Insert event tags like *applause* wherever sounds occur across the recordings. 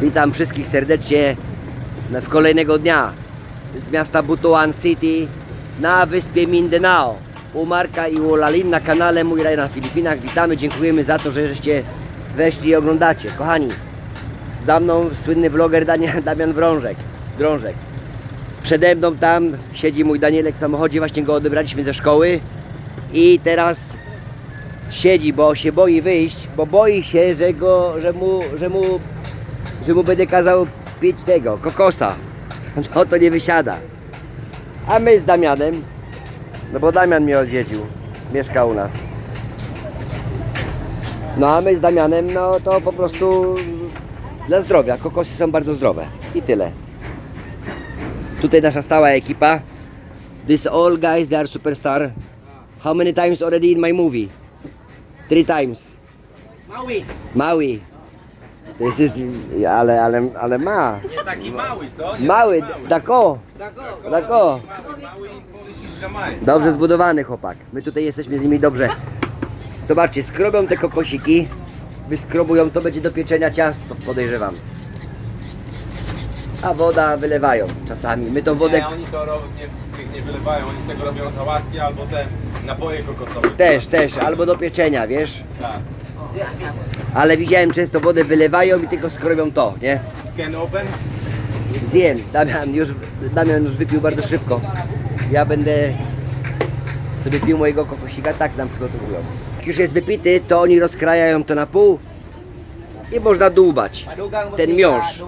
Witam wszystkich serdecznie w kolejnego dnia z miasta Butuan City na wyspie Mindanao. U Marka i u Lalin na kanale Mój Raj na Filipinach. Witamy, dziękujemy za to, że żeście weszli i oglądacie. Kochani, za mną słynny vloger Daniel, *laughs* Damian Wrążek, Drążek. Przede mną tam siedzi mój Danielek w samochodzie, właśnie go odebraliśmy ze szkoły i teraz siedzi, bo się boi wyjść, bo boi się, że go, że mu, że mu, że mu będę kazał pić tego, kokosa. No to nie wysiada. A my z Damianem, no bo Damian mnie odwiedził, mieszka u nas. No a my z Damianem, no to po prostu dla zdrowia. Kokosy są bardzo zdrowe. I tyle. Tutaj nasza stała ekipa. This all guys, they are superstar. How many times already in my movie? Three times. Mały, Maui. This is, ale, ale, ale ma. nie taki mały, co? Nie Mały, dako, Tako. dako. Mały, mały i is Jamaica. Dobrze zbudowany chłopak. My tutaj jesteśmy z nimi dobrze. Zobaczcie, skrobią te kokosiki. Wyskrobują, to będzie do pieczenia ciasto, podejrzewam. A woda wylewają czasami. My tą wodę Nie, oni to ro- nie, tych nie wylewają, oni z tego robią sałatki albo te napoje kokosowe. też, też, albo do pieczenia, wiesz? Tak. Ale widziałem często wodę wylewają i tylko skrobią to, nie? Can open? Zjem. Damian już, Damian już wypił bardzo szybko. Ja będę sobie pił mojego kokosika, tak nam przygotowują. Jak już jest wypity, to oni rozkrajają to na pół i można dłubać. Ten miąższ.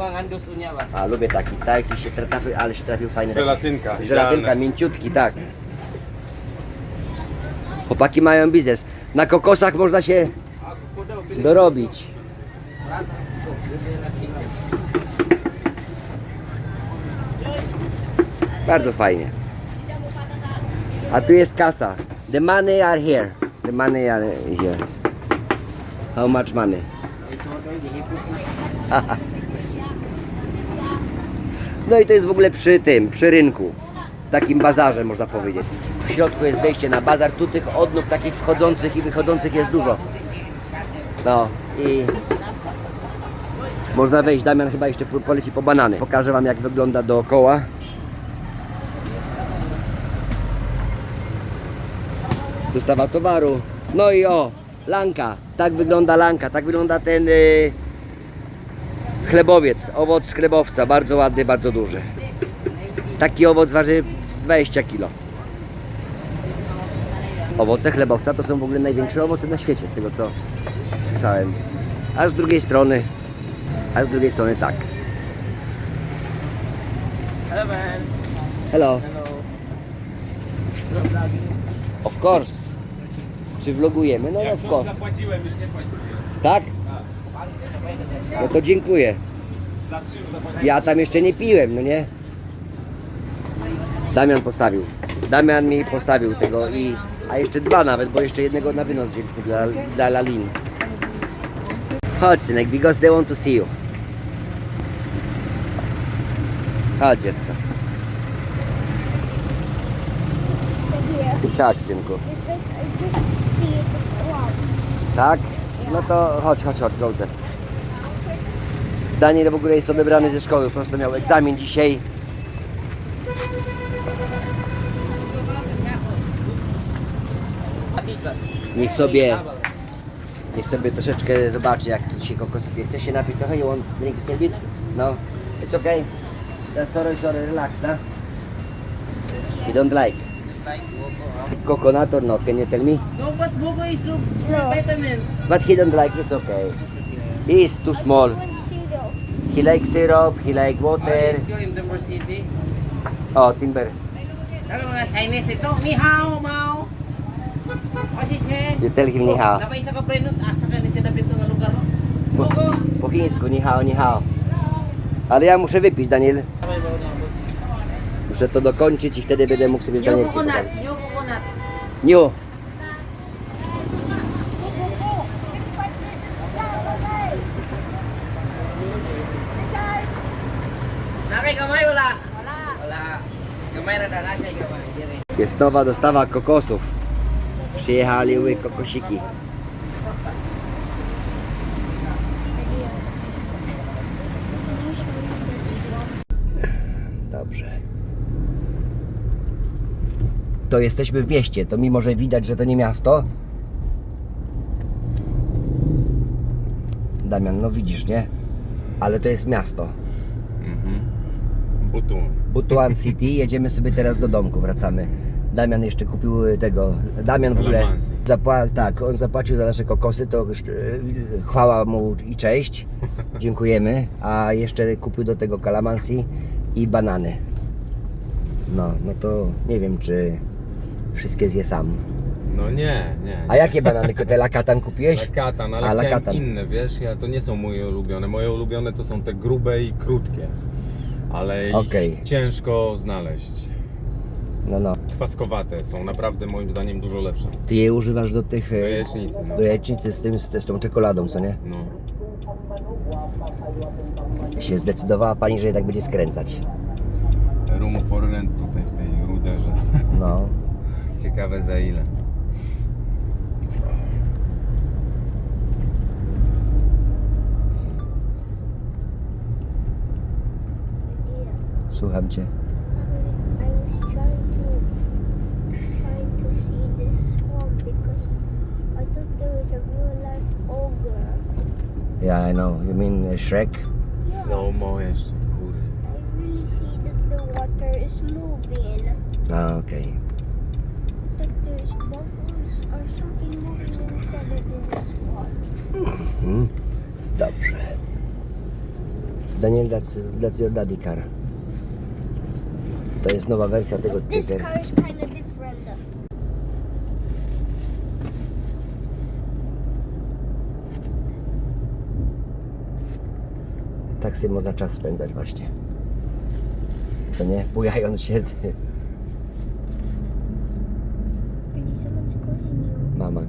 A lubię taki, taki się trafił, ale się trafił fajny. taki- Żelatynka, Żelatynka, idealne. mięciutki, tak. Chłopaki mają biznes. Na kokosach można się dorobić. Bardzo fajnie. A tu jest kasa. The money are here. The money are here. How much money? *laughs* No i to jest w ogóle przy tym, przy rynku. Takim bazarze można powiedzieć. W środku jest wejście na bazar. Tu tych odnóg takich wchodzących i wychodzących jest dużo. No i można wejść. Damian chyba jeszcze po- poleci po banany. Pokażę wam jak wygląda dookoła. Dostawa towaru. No i o, lanka. Tak wygląda lanka. Tak wygląda ten y, chlebowiec. Owoc chlebowca. Bardzo ładny, bardzo duży. Taki owoc waży z 20 kg. Owoce chlebowca to są w ogóle największe owoce na świecie, z tego co słyszałem. A z drugiej strony, a z drugiej strony tak. Hello man. Hello. Hello. Of course. Czy vlogujemy? No, Jak of course. zapłaciłem, już nie płaciłem. Tak? No to dziękuję. Ja tam jeszcze nie piłem, no nie? Damian postawił. Damian mi postawił tego i... A jeszcze dwa nawet, bo jeszcze jednego na wynos dla, dla Lalin. Chodź synek, because they want to see you. Chodź dziecko. Tak synku. Tak? No to chodź, chodź, chodź, go there. Daniel w ogóle jest odebrany ze szkoły, po prostu miał egzamin dzisiaj. Niech sobie, niech sobie troszeczkę zobaczy jak tu się kokosy pije. Chce się napić trochę, you want drink a bit? No, it's okay. Uh, sorry, sorry, relax, no? You don't like? Coconut or no? Can you tell me? No, but buko is so No. vitamins. But he don't like, it's okay. He is too small. He likes syrup, he like water. you in the city? Oh, timber. Ano mga Chinese ito? Ni hao, mao. You tell him ni hao. Napaisa ka pre, no? asa ka ni siya na pito nga lugar, no? Po, Buko. po chińsku, ni hao, ni hao. Ale ja muszę wypić, Daniel. Muszę to dokończyć i wtedy będę mógł sobie z Danielkiem coconut, new coconut. Niu. Nakay kamay, wala? Wala. Wala. Kamay na dala siya, kamay. Dire. Jest nowa dostawa kokosów przyjechały kokosiki. Dobrze. To jesteśmy w mieście, to mimo, że widać, że to nie miasto. Damian, no widzisz, nie? Ale to jest miasto. Mhm. Butuan. Butuan City. Jedziemy sobie teraz do domku, wracamy. Damian jeszcze kupił tego. Damian w ogóle. Zapła, tak, on zapłacił za nasze kokosy, to już, e, chwała mu i cześć. *laughs* Dziękujemy. A jeszcze kupił do tego kalamansi i banany. No, no to nie wiem, czy wszystkie zje sam. No nie, nie. A jakie banany? Te *laughs* lakatan kupiłeś? Lakatan, ale A, chciałem lakatan. inne, wiesz, ja to nie są moje ulubione. Moje ulubione to są te grube i krótkie. Ale ich Okej. ciężko znaleźć. No, no. Kwaskowate są naprawdę moim zdaniem dużo lepsze. Ty je używasz do tych... e, Do jajecznicy, no. Do jajecznicy z, tym, z, z tą czekoladą, co nie? No. Się zdecydowała pani, że jednak będzie skręcać. Room for rent tutaj w tej ruderze. No. *laughs* Ciekawe za ile. Słucham cię. I was trying to trying to see this swamp because I thought there was a real life ogre. Yeah, I know. You mean uh, Shrek? Slow mo jeszcze, kurde. I really see that the water is moving. A, okej. That there's bubbles or something moving inside of this swamp. Hmm? Dobrze. Daniel, that's, that's your daddy car. To jest nowa wersja tego different. Tak sobie można czas spędzać właśnie. Co nie? Bujając się. Mama.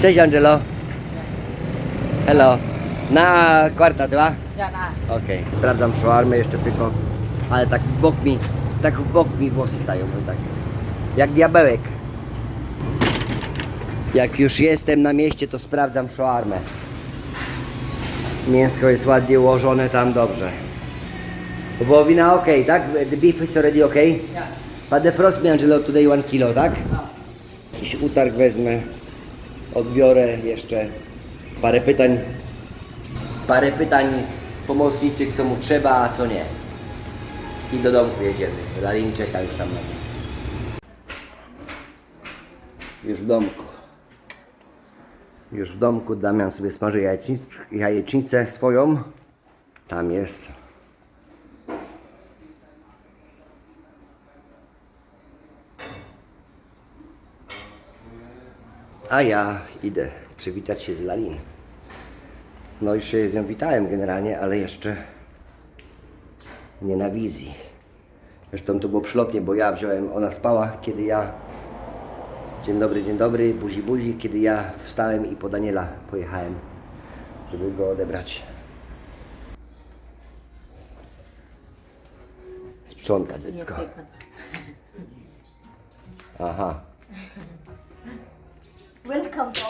Cześć Angelo. Hello. Na kwarta, ty Okej. Sprawdzam szwarmy jeszcze tylko. Ale tak w bok mi, tak w bok mi włosy stają, bo tak. Jak diabełek. Jak już jestem na mieście, to sprawdzam szwarmę. Mięsko jest ładnie ułożone tam dobrze. Wołowina ok, tak? The beef is already ok? Ya. But the frost me Angelo today one kilo, tak? Jakiś utarg wezmę, odbiorę jeszcze parę pytań, parę pytań pomocniczych, co mu trzeba, a co nie. I do domku jedziemy. Lalin czeka już tam na mnie. Już w domku. Już w domku Damian sobie smaży jajecznic, jajecznicę swoją. Tam jest. A ja idę przywitać się z Lalin. No już się z nią witałem generalnie, ale jeszcze nie na wizji. Zresztą to było przylotnie, bo ja wziąłem, ona spała, kiedy ja dzień dobry, dzień dobry, buzi, buzi, kiedy ja wstałem i po Daniela pojechałem, żeby go odebrać. Sprząta dziecko. Aha. Welcome to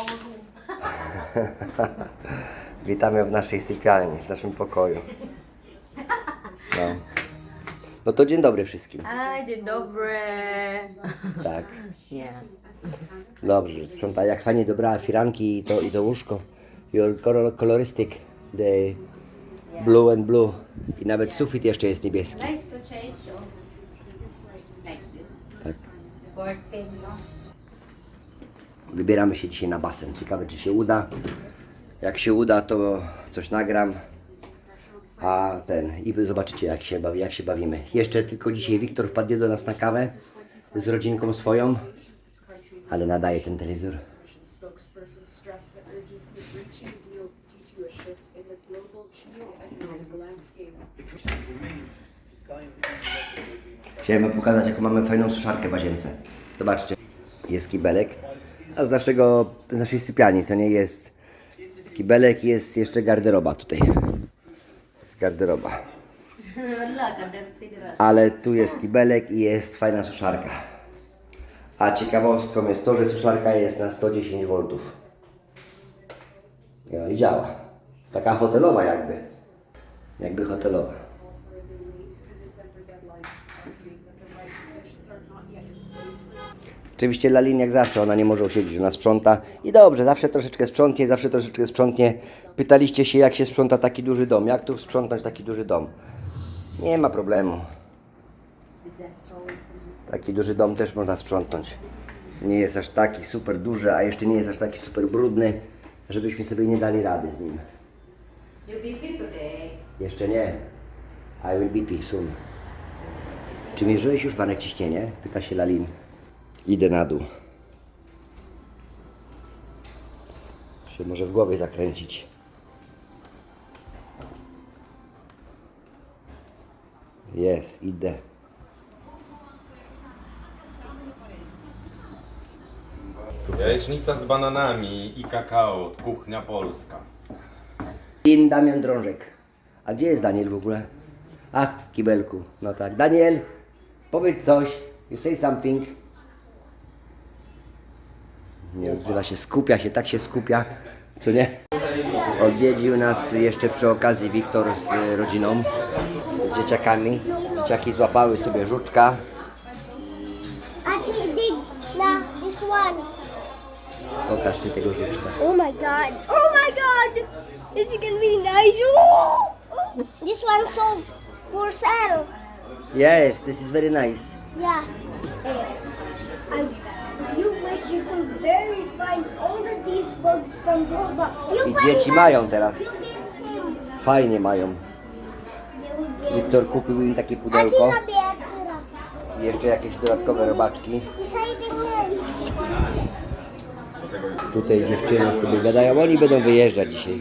our. *laughs* Witamy w naszej sypialni, w naszym pokoju. No. No to dzień dobry wszystkim. A, dzień dobry. Tak. Yeah. Dobrze, że sprząta. Jak fajnie dobrała firanki i to, i to łóżko. Your color, coloristic, the blue and blue. I nawet sufit jeszcze jest niebieski. Nice to change your like this. Tak. Wybieramy się dzisiaj na basen. Ciekawe czy się uda. Jak się uda, to coś nagram. A ten, i wy zobaczycie jak się, bawi, jak się bawimy. Jeszcze tylko dzisiaj Wiktor wpadnie do nas na kawę z rodzinką swoją. Ale nadaje ten telewizor. Chciałem pokazać, jaką mamy fajną suszarkę w łazience. Zobaczcie. Jest kibelek. A z naszego, z naszej sypialni, co nie jest kibelek, jest jeszcze garderoba tutaj. Jest garderoba. Ale tu jest kibelek i jest fajna suszarka. A ciekawostką jest to, że suszarka jest na 110 V. No i działa. Taka hotelowa jakby. Jakby hotelowa. Oczywiście Lalin jak zawsze, ona nie może usiedzieć, ona sprząta. I dobrze, zawsze troszeczkę sprzątnie, zawsze troszeczkę sprzątnie. Pytaliście się, jak się sprząta taki duży dom, jak tu sprzątać taki duży dom. Nie ma problemu. Taki duży dom też można sprzątnąć. Nie jest aż taki super duży, a jeszcze nie jest aż taki super brudny, żebyśmy sobie nie dali rady z nim. Jeszcze nie. I will be soon. Czy mierzyłeś już banek ciśnienie? Pyta się Lalin. Idę na dół. Się może w głowie zakręcić. Jest, idę. Jajecznica z bananami i kakao, kuchnia polska. In Damian Drążek. A gdzie jest Daniel w ogóle? Ach, w kibelku. No tak. Daniel, powiedz coś. You say something. Nie odzywa się, skupia się, tak się skupia, co nie? Odwiedził nas jeszcze przy okazji Wiktor z rodziną, z dzieciakami. Dzieciaki złapały sobie żuczka. Big. Nah, this one. Pokaż mi tego żuczka. Oh my god. Oh my god. Is gonna be nice. Oh! This one's so for sale. Yes, this is very nice. Yeah. I, I dzieci mają teraz. Fajnie mają. Wiktor kupił im takie pudełko. I jeszcze jakieś dodatkowe robaczki. Tutaj dziewczyny sobie gadają, oni będą wyjeżdżać dzisiaj.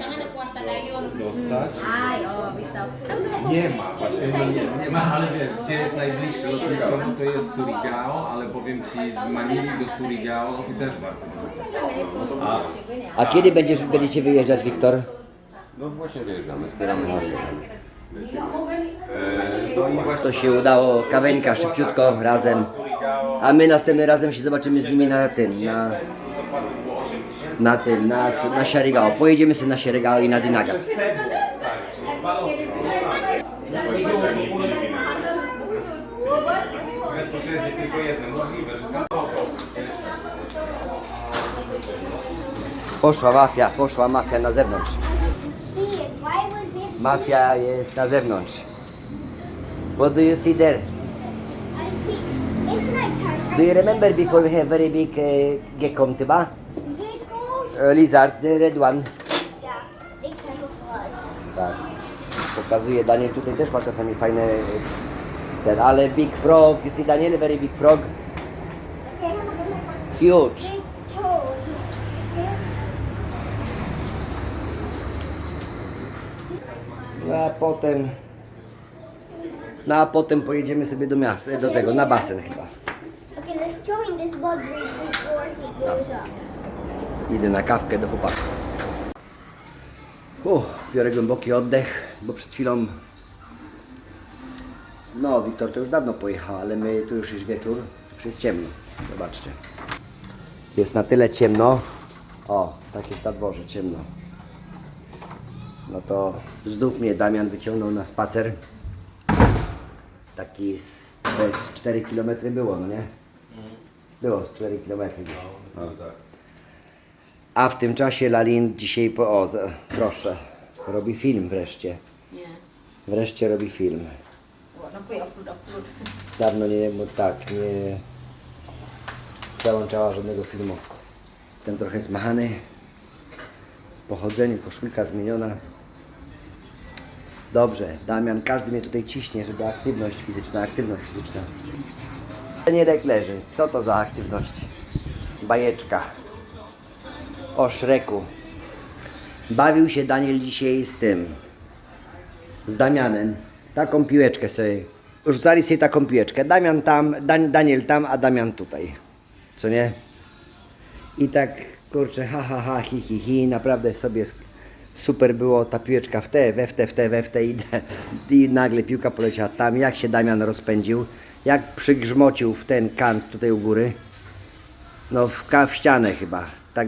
Dostać? Nie ma, właśnie nie, nie, nie ma, ale wiesz, gdzie jest najbliższe lotnisko, no to jest Surigao, ale powiem Ci, z Manili do Surigao to też bardzo dużo. A, A kiedy będziesz, będziecie wyjeżdżać, Wiktor? no właśnie wyjeżdżamy, zbieramy się. To się udało, kaweńka szybciutko, razem. A my następnym razem się zobaczymy z nimi na tym, na... Na tym, na, na Siarigao. Pojedziemy sobie na Siarigao i na Dinaga. Poszła mafia, poszła mafia na zewnątrz. Mafia jest na zewnątrz. What do you see there? Do you remember before we have very big uh, gecko, lizard, the red one. Tak. Pokazuje Daniel tutaj też ma czasami fajne e, ten, ale big frog, you see Daniel, very big frog, huge. No a potem, no a potem pojedziemy sobie do miasta, do tego, na basen chyba. Okay, let's join this rig before he goes up. Idę na kawkę do chłopaków. Uff, biorę głęboki oddech, bo przed chwilą... No, Wiktor to już dawno pojechał, ale my tu już jest wieczór, już jest ciemno. Zobaczcie. Jest na tyle ciemno. O, tak jest na dworze, ciemno. No to znów mnie Damian wyciągnął na spacer. Taki z 4 km było, no nie? Było z 4 km. No. A w tym czasie Lalin dzisiaj po o, proszę, robi film wreszcie. Wreszcie robi film. Dawno nie, bo tak, nie załączała żadnego filmu. Jestem trochę zmachany. Po chodzeniu, koszulka zmieniona. Dobrze, Damian, każdy mnie tutaj ciśnie, żeby aktywność fizyczna, aktywność fizyczna. Nie leży. Co to za aktywność? Bajeczka o Szreku. Bawił się Daniel dzisiaj z tym, z Damianem. Taką piłeczkę sobie, rzucali sobie taką piłeczkę. Damian tam, Dan, Daniel tam, a Damian tutaj. Co nie? I tak, kurczę, ha, ha, ha, hi, hi, hi, naprawdę sobie super było ta piłeczka w te, we w te, w te, we w te i, *laughs* i nagle piłka poleciała tam. Jak się Damian rozpędził, jak przygrzmocił w ten kant tutaj u góry. No w, w ścianę chyba. Tak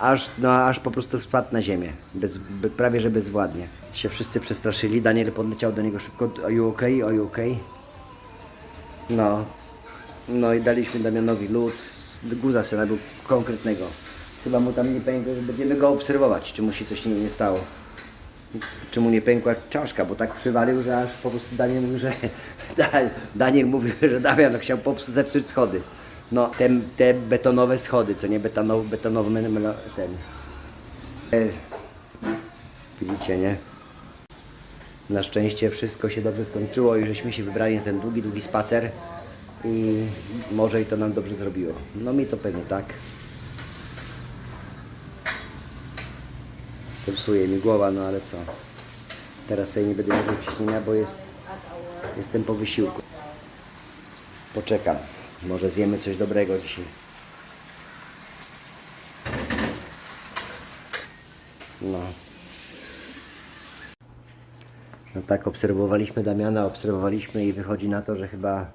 aż, no, aż po prostu spadł na ziemię. Bez, be, prawie że bezwładnie. Się wszyscy przestraszyli. Daniel podleciał do niego szybko. Are you okay? Are you okay? No. No i daliśmy Damianowi lód guza sobie nabił konkretnego. Chyba mu tam nie pękło, będziemy go obserwować, czy mu się coś nie, nie stało. Czy mu nie pękła czaszka, bo tak przywalił, że aż po prostu Daniel mówił, że *laughs* Daniel mówił, że Damian chciał popsuć, zepsuć schody. No, te, te betonowe schody, co nie men- men- ten. E, widzicie, nie? Na szczęście wszystko się dobrze skończyło i żeśmy się wybrali na ten długi, długi spacer i może i to nam dobrze zrobiło. No mi to pewnie tak. To psuje mi głowa, no ale co? Teraz sobie nie będę miał ciśnienia, bo jest, jestem po wysiłku. Poczekam. Może zjemy coś dobrego dzisiaj. No. No tak, obserwowaliśmy Damiana, obserwowaliśmy i wychodzi na to, że chyba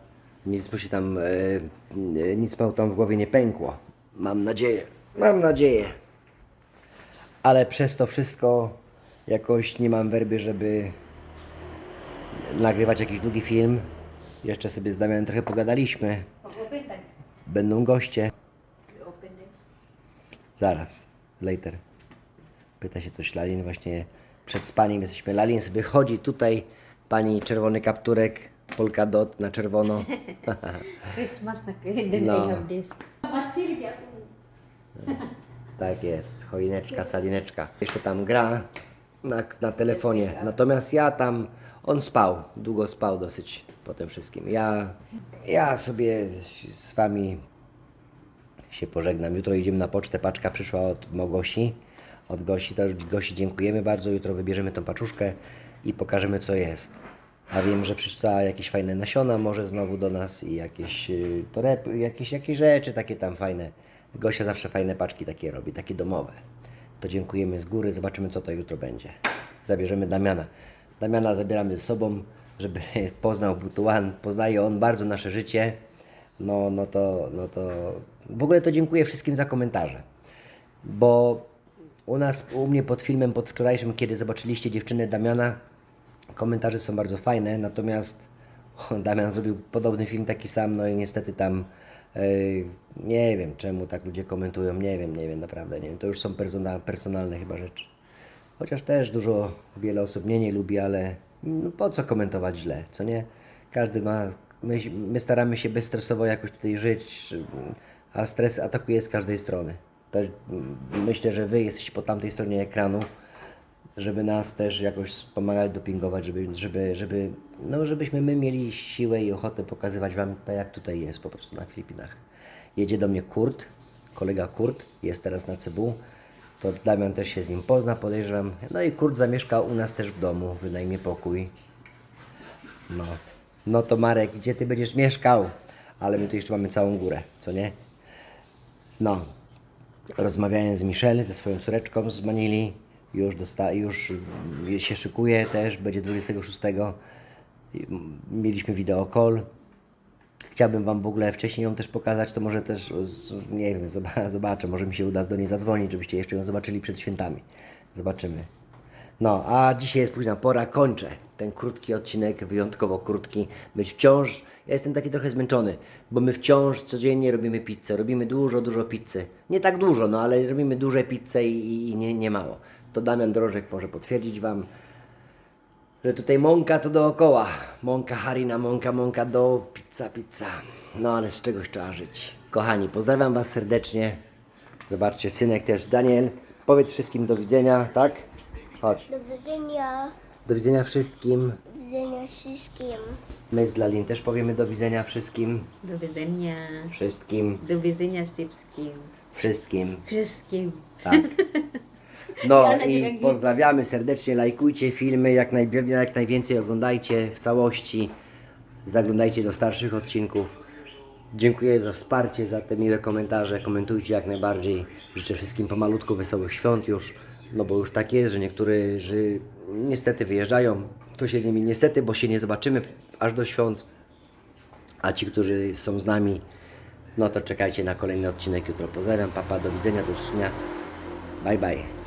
nic mu się tam, e, nic mu tam w głowie nie pękło. Mam nadzieję, mam nadzieję. Ale przez to wszystko jakoś nie mam werby, żeby nagrywać jakiś długi film. Jeszcze sobie z Damianem trochę pogadaliśmy. Będą goście. Zaraz, later. Pyta się coś Lalin właśnie przed spaniem. Jesteśmy. Lalin wychodzi tutaj. Pani czerwony kapturek, polka dot na czerwono. *laughs* Christmas na No. This. Tak jest, choineczka, salineczka. Jeszcze tam gra na, na telefonie. Natomiast ja tam, on spał, długo spał dosyć po tym wszystkim. Ja, ja sobie z Wami się pożegnam. Jutro idziemy na pocztę, paczka przyszła od Mogosi, od Gosi. Już Gosi dziękujemy bardzo. Jutro wybierzemy tą paczuszkę i pokażemy co jest. A wiem, że przyszła jakieś fajne nasiona może znowu do nas i jakieś y, toreb, jakieś, jakieś rzeczy takie tam fajne. Gosia zawsze fajne paczki takie robi, takie domowe. To dziękujemy z góry, zobaczymy co to jutro będzie. Zabierzemy Damiana. Damiana zabieramy ze sobą, żeby *laughs* poznał Butuan. Poznaje on bardzo nasze życie. No, no to, no to... W ogóle to dziękuję wszystkim za komentarze. Bo u nas, u mnie pod filmem, pod wczorajszym, kiedy zobaczyliście dziewczynę Damiana, komentarze są bardzo fajne, natomiast *laughs* Damian zrobił podobny film taki sam, no i niestety tam e, nie wiem czemu tak ludzie komentują, nie wiem, nie wiem, naprawdę nie wiem, to już są persona, personalne chyba rzeczy. Chociaż też dużo, wiele osób mnie nie lubi, ale no, po co komentować źle, co nie? Każdy ma, my, my staramy się bezstresowo jakoś tutaj żyć, a stres atakuje z każdej strony. Też, myślę, że Wy jesteście po tamtej stronie ekranu, żeby nas też jakoś pomagać dopingować, żeby, żeby, żeby, no, żebyśmy my mieli siłę i ochotę pokazywać Wam tak, jak tutaj jest po prostu na Filipinach. Jedzie do mnie Kurt, kolega Kurt, jest teraz na Cebu, to Damian też się z nim pozna, podejrzewam. No i Kurt zamieszka u nas też w domu, wynajmie pokój. No, no to Marek, gdzie Ty będziesz mieszkał? Ale my tu jeszcze mamy całą górę, co nie? No, rozmawiałem z Michelle, ze swoją córeczką z Manili. Już, dosta- już się szykuje też, będzie 26. I, mm, Mieliśmy wideo call. Chciałbym Wam w ogóle wcześniej ją też pokazać, to może też, nie wiem, zoba- zobaczę, może mi się uda do niej zadzwonić, żebyście jeszcze ją zobaczyli przed świętami. Zobaczymy. No, a dzisiaj jest późna pora, kończę ten krótki odcinek, wyjątkowo krótki. Być wciąż, ja jestem taki trochę zmęczony, bo my wciąż codziennie robimy pizzę, robimy dużo, dużo pizzy. Nie tak dużo, no ale robimy duże pizze i, i nie, nie mało. To Damian Drożek może potwierdzić Wam, że tutaj mąka to dookoła. Mąka harina, mąka, mąka do pizza, pizza. No ale z czegoś trzeba żyć. Kochani, pozdrawiam Was serdecznie. Zobaczcie, synek też. Daniel, powiedz wszystkim do widzenia, tak? Chodź. Do widzenia. Do widzenia wszystkim. Do widzenia wszystkim. My z Lalin też powiemy do widzenia wszystkim. Do widzenia. Wszystkim. Do widzenia z Typskim. Wszystkim. Wszystkim. Tak. *laughs* No i pozdrawiamy serdecznie, lajkujcie filmy, jak, jak najwięcej oglądajcie w całości, zaglądajcie do starszych odcinków. Dziękuję za wsparcie, za te miłe komentarze, komentujcie jak najbardziej. Życzę wszystkim pomalutku wesołych świąt już, no bo już tak jest, że niektórzy niestety wyjeżdżają. To się z nimi niestety, bo się nie zobaczymy aż do świąt, a ci, którzy są z nami, no to czekajcie na kolejny odcinek jutro. Pozdrawiam, papa, do widzenia, do usłyszenia. Bye bye.